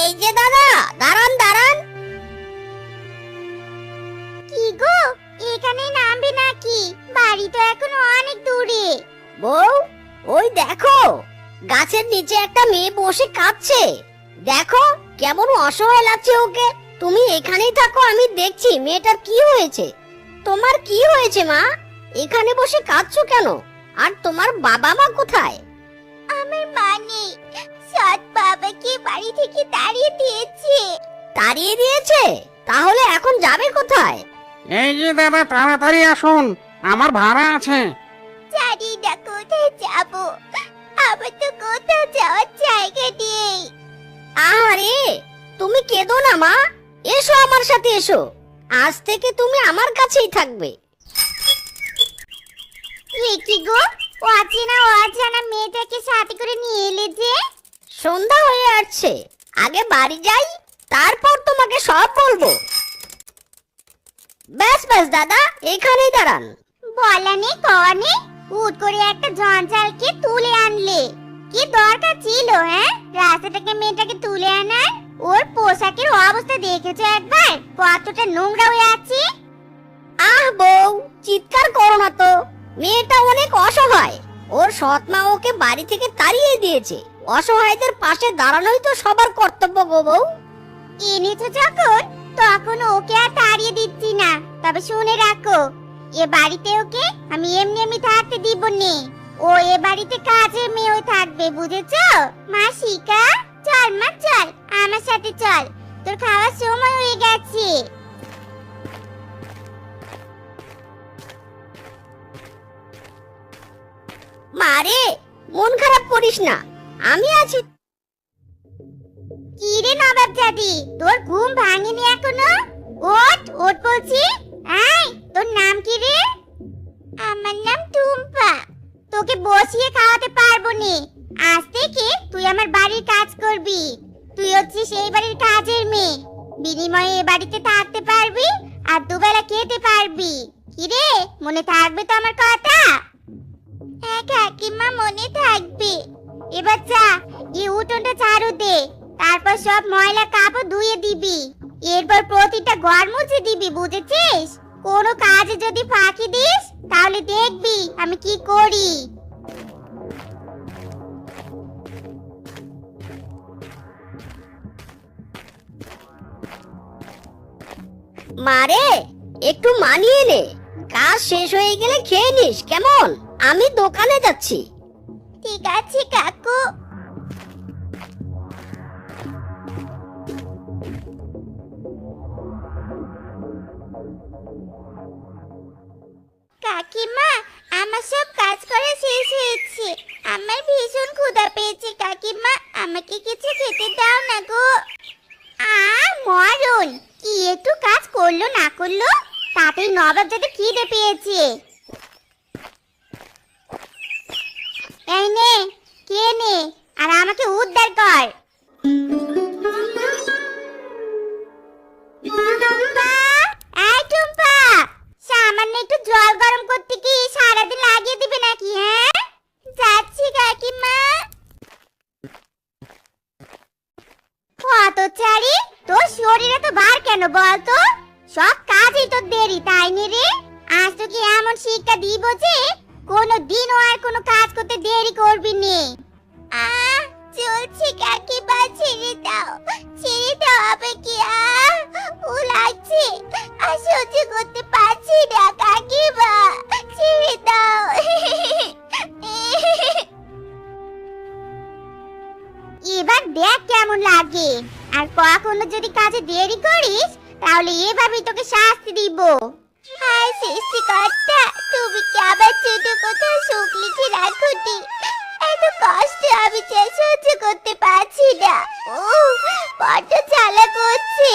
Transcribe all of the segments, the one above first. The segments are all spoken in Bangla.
এই যে দাদা দাঁড়ান দাঁড়ান। কি গো এখানে নামবে নাকি? বাড়ি তো এখনও অনেক দূরে। বউ ওই দেখো গাছের নিচে একটা মেয়ে বসে কাঁদছে। দেখো কেমন অসহায় লাগছে ওকে। তুমি এখানেই থাকো আমি দেখছি মেয়েটার কি হয়েছে। তোমার কি হয়েছে মা? এখানে বসে কাঁদছো কেন? আর তোমার বাবা মা কোথায়? আমার মা নেই। সৎ বাবাকে বাড়ি থেকে তাড়িয়ে দিয়েছে। তাড়িয়ে দিয়েছে? তাহলে এখন যাবে কোথায়? এই যে দাদা তাড়াতাড়ি আসুন। আমার ভাড়া আছে। জানি না কোথায় যাব। আমার তো কোথাও যাওয়ার জায়গা নেই। আরে তুমি কেঁদো না মা। এসো আমার সাথে এসো। আজ থেকে তুমি আমার কাছেই থাকবে। কি গো অচেনা অজানা মেয়েটাকে সাথে করে নিয়ে এলে যে? সন্ধ্যা হয়ে আসছে। আগে বাড়ি যাই তারপর তোমাকে সব বলব। ব্যাস ব্যাস দাদা এখানেই দাঁড়ান। বলানে কনে হুট করে একটা জঞ্জালকে তুলে আনলে। কি দরকার ছিল হ্যাঁ? রাস্তা থেকে মেয়েটাকে তুলে আনার? ওর পোশাকের অবস্থা দেখেছ একবার? কতটা নোংরা হয়ে আছে। আহ বউ চিৎকার করো না তো। মেয়েটা অনেক অসহায়। ওর সৎ মা ওকে বাড়ি থেকে তাড়িয়ে দিয়েছে। অসহায়দের পাশে দাঁড়ানোই তো সবার কর্তব্য গো বউ। এনেছো যখন, তখন ওকে আর তাড়িয়ে দিচ্ছি না। তবে শুনে রাখো, এ বাড়িতে ওকে আমি এমনি এমনি থাকতে দিব নে। ও এ বাড়িতে কাজের মেয়েও থাকবে, বুঝেছ? মা শিকা চল মা, চল, আমার সাথে চল। তোর খাওয়ার সময় হয়ে গেছে। মারে মন খারাপ করিস না। আমি আছি। কি রে নবাব জাদি? তোর ঘুম ভাঙেনি এখনও? ওঠ ওঠ বলছি। এই, তোর নাম কি রে? আমার নাম টুম্পা। তোকে বসিয়ে খাওয়াতে পারব নি। আজ থেকে তুই আমার বাড়ির কাজ করবি। তুই হচ্ছিস এই বাড়ির কাজের মেয়ে। বিনিময়ে এ বাড়িতে থাকতে পারবি আর দুবেলা খেতে পারবি। কি রে, মনে থাকবে তো আমার কথা? হ্যাঁ কাকিমা মনে থাকবে। এবার যা, এই উঠোনটা ঝাড়ু দে, তারপর সব ময়লা কাপড় ধুয়ে দিবি। এরপর প্রতিটা ঘর মুছে দিবি, বুঝেছিস? কোনো কাজে যদি ফাঁকি দিস, তাহলে দেখবি আমি কি করি। মারে একটু মানিয়ে নে। কাজ শেষ হয়ে গেলে খেয়ে নিস, কেমন? আমি দোকানে যাচ্ছি। ঠিক আছে কাকু। কাকিমা আমার সব কাজ করে শেষ হয়েছে আমার ভীষণ ক্ষুধা পেয়েছে কাকিমা আমাকে কিছু খেতে দাও না গো আ মরণ কি একটু কাজ করল না করল তাতেই নবাব যাতে খিদে পেয়েছে এই নে কে আর আমাকে উদ্ধার কর। কি হ্যাঁ? তোর শরীরে তো ভার কেন বল তো সব কাজই তোর দেরি, তাই নে রে? আজ তোকে এমন শিক্ষা দিব যে কোনো দিনও আর কোনো কাজ করতে দেরি করবি নে। এবার দেখ কেমন লাগে। আর কখনো যদি কাজে দেরি করিস, তাহলে এভাবেই তোকে শাস্তি দিব। হায় সৃষ্টিকর্তা, তুমি কি আবার ছোট কোথাও সুখ লিখে রাখোনি? এত কষ্ট আমি সহ্য করতে পারছি না। ও বড্ড জ্বালা করছে।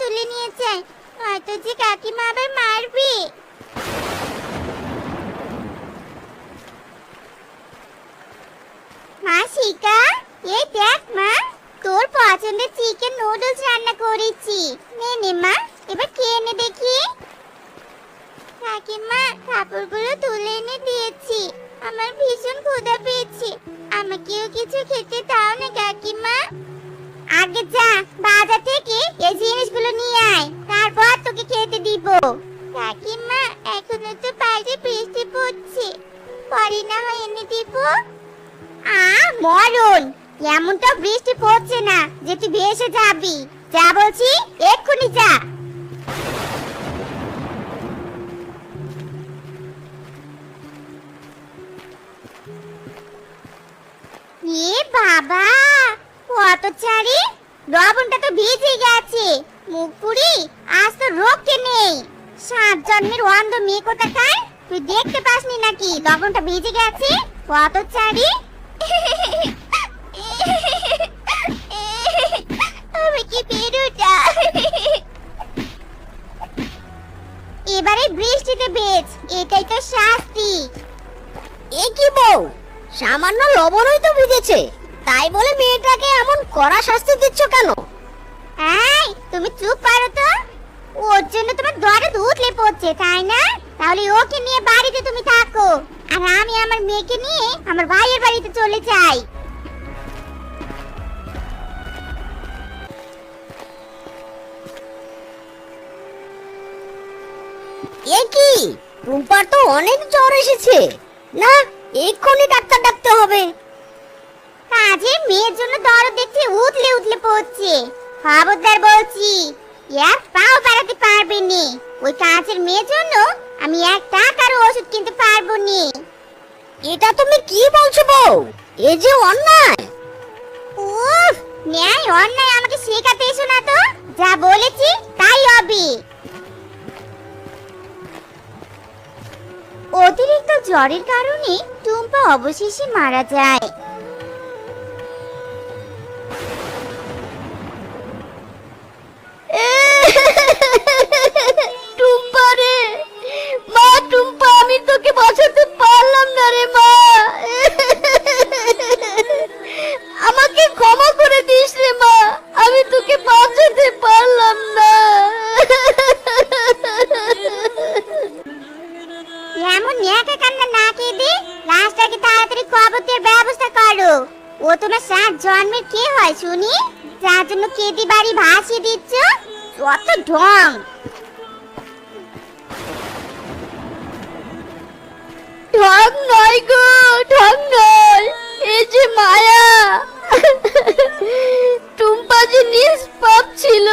তুলে নিয়ে যায় হয়তো যে কাকিমা আবার মারবে। মা শিকা, এই দেখ মা, তোর পছন্দের চিকেন নুডলস রান্না করেছি। নে নে মা, এবার খেয়ে নে দেখি। কাকিমা, কাপড়গুলো তুলে এনে দিয়েছি। আমার ভীষণ ক্ষুধা পেয়েছি। আমাকেও কিছু খেতে দাও না কাকিমা। আগে যা, বাজার থেকে এই জিনিসগুলো নিয়ে আয়, তারপর তোকে খেতে দিব। কাকিমা, এখনও তো বাইরে বৃষ্টি পড়ছে। পরে না হয় এনে দিব। আ, মরণ! এমনটা বৃষ্টি পড়ছে না যে তুই ভেসে যাবি। যা বলছি, এক্ষুনি যা। এ বাবা! কত চারি লবণটা তো ভিজে গেছে। মুখ আজ তো রোগকে নেই। সাত জন্মের অন্ধ মেয়ে কোথাকার? তুই দেখতে পাসনি নাকি? লবণটা ভিজে গেছে? কত চারি কি বেরোটা এবারে বৃষ্টিতে বেচ এটাই তো শাস্তি। এ কি বউ? সামান্য লবণই তো ভিজেছে। তাই বলে মেয়েটাকে এমন কড়া শাস্তি দিচ্ছ কেন? এই তুমি চুপ করো তো। ওর জন্য তোমার দরে উঠলে পড়ছে তাই না? তাহলে ওকে নিয়ে বাড়িতে তুমি থাকো। আর আমি আমার মেয়েকে নিয়ে আমার ভাইয়ের বাড়িতে চলে যাই। এ কি? রূপার তো অনেক জ্বর এসেছে। না এক্ষুনি ডাক্তার ডাকতে হবে কাজের মেয়ের জন্য দরদ দেখতে উঠলে উঠলে পড়ছে খবরদার বলছি এক পাও বাড়াতে পারবে নি। ওই কাঁচের মেয়ের জন্য আমি এক টাকারও ওষুধ কিনতে পারব নি। এটা তুমি কি বলছো বউ? এ যে অন্যায়। উফ ন্যায় অন্যায় আমাকে শেখাতে এসো না তো। যা বলেছি তাই হবে। অতিরিক্ত জ্বরের কারণে টুম্পা অবশেষে মারা যায়। আমাকে ক্ষমা করে দিস রে মা। আমি তোকে বাঁচাতে পারলাম না। এমন একা কান্না না কেঁদে লাশটাকে তাড়াতাড়ি কবরের ব্যবস্থা করো। ও তোমার সাত জন্মের কে হয় শুনি? যার জন্য কেদি বাড়ি ভাসিয়ে দিচ্ছ? কত ঢং। ঢং নয় গো ঢং নয়। এই যে মায়া টুম্পা যে নিষ্পাপ ছিল।